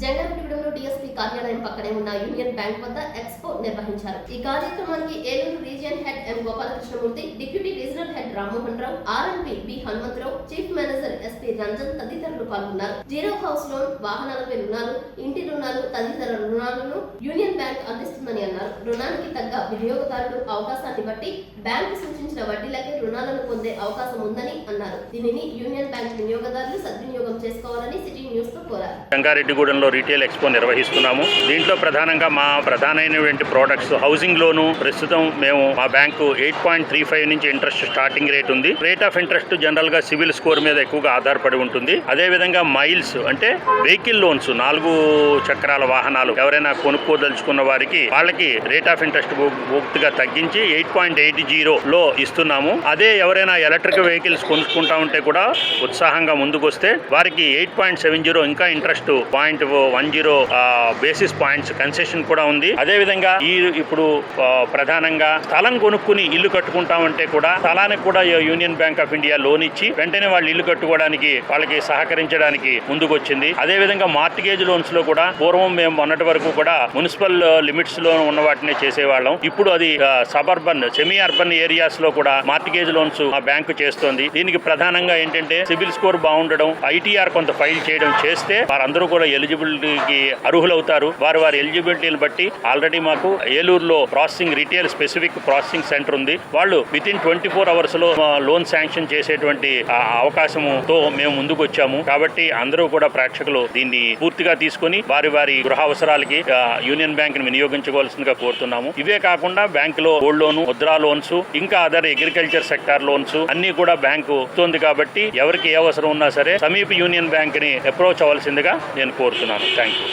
జంగారెడ్డిగూడెంలో DSP కార్యాలయం పక్కనే ఉన్న యూనియన్ బ్యాంక్ వద్ద ఎక్స్పో నిర్వహించారు. ఈ కార్యక్రమానికి Eluru region head M Gopalakrishnamurthy deputy regional head Rammohan Rao RMP B Hanumantharao chief manager SP Ranjan తదితరులు పాల్గొన్నారు. జీరో హౌస్ లోన్ వాహనాలపై రుణాలు ఇంటి రుణాలు తదితర రుణాలను యూనియన్ బ్యాంక్ అందిస్తుందని అన్నారు. రుణానికి తగ్గ వినియోగదారులు అవకాశాన్ని బట్టి బ్యాంకు సూచించిన వడ్డీలకే రుణాలను పొందే అవకాశం ఉందని అన్నారు. దీనిని యూనియన్ బ్యాంక్ వినియోగదారులు సద్వినియోగం చేసుకోవాలని సిటీ న్యూస్తో కోరారు. రంగారెడ్డిగూడెంలో రీటైల్ ఎక్స్పో నిర్వహిస్తున్నాము. దీంట్లో ప్రధానంగా మా ప్రధానమైనటువంటి ప్రోడక్ట్స్ హౌసింగ్ లోను ప్రస్తుతం మేము మా bank eight point three five నుంచి ఇంట్రెస్ట్ స్టార్టింగ్ రేట్ ఉంది. రేట్ ఆఫ్ ఇంట్రెస్ట్ జనరల్గా సివిల్ స్కోర్ మీద ఎక్కువగా ఆధార ఆధారపడి ఉంటుంది. అదే విధంగా మైల్స్ అంటే వెహికల్ లోన్స్ నాలుగు చక్రాల వాహనాలు ఎవరైనా కొనుక్కోదలుచుకున్న వారికి వాళ్ళకి రేట్ ఆఫ్ ఇంట్రెస్ట్ పూర్తిగా తగ్గించి ఎయిట్ పాయింట్ ఎయిట్ జీరో లో ఇస్తున్నాము. అదే ఎవరైనా ఎలక్ట్రిక్ వెహికల్స్ కొనుక్కుంటా ఉంటే కూడా ఉత్సాహంగా ముందుకొస్తే వారికి ఎయిట్ పాయింట్ సెవెన్ జీరో ఇంకా interest point one zero basis points concession కూడా ఉంది. అదే విధంగా ఈ ఇప్పుడు ప్రధానంగా స్థలం కొనుక్కుని ఇల్లు కట్టుకుంటామంటే కూడా స్థలానికి కూడా union bank of India loan ఇచ్చి వెంటనే వాళ్ళు ఇల్లు కట్టుకోవడానికి వాళ్ళకి సహకరించడానికి ముందుకొచ్చింది. అదే విధంగా మార్టిగేజ్ లోన్స్లో కూడా పూర్వం మేము మొన్నటి వరకు కూడా మున్సిపల్ లిమిట్స్లో ఉన్న వాటినే చేసేవాళ్ళం. ఇప్పుడు అది సబర్బన్ సెమీ అర్బన్ ఏరియాస్లో కూడా మార్టిగేజ్ లోన్స్ ఆ బ్యాంకు చేస్తోంది. దీనికి ప్రధానంగా ఏంటంటే సిబిల్ స్కోర్ బాగుండడం ఐటీఆర్ కొంత ఫైల్ చేయడం చేస్తే వారందరూ కూడా ఎలిజిబిలిటీకి అర్హులవుతారు. వారి వారి ఎలిజిబిలిటీని బట్టి ఆల్రెడీ మాకు ఏలూరులో processing retail specific processing center ఉంది. వాళ్ళు విత్ ఇన్ ట్వంటీ ఫోర్ అవర్స్లో లోన్ శాంక్షన్ చేసేటువంటి అవకాశంతో అవకాశముతో మేము ముందుకు వచ్చాము. కాబట్టి అందరూ కూడా ప్రేక్షకులు దీన్ని పూర్తిగా తీసుకొని వారి వారి గృహ అవసరాలకి యూనియన్ బ్యాంక్ని వినియోగించుకోవాల్సిందిగా కోరుతున్నాము. ఇవే కాకుండా బ్యాంకులో గోల్డ్ లోన్ ముద్రా లోన్స్ ఇంకా అదర్ అగ్రికల్చర్ సెక్టార్ లోన్స్ అన్ని కూడా బ్యాంకు ఇస్తుంది కాబట్టి ఎవరికి ఏ అవసరం ఉన్నా సరే సమీప యూనియన్ బ్యాంక్ని అప్రోచ్ అవ్వాల్సిందిగా నేను కోరుతున్నాను. Thank you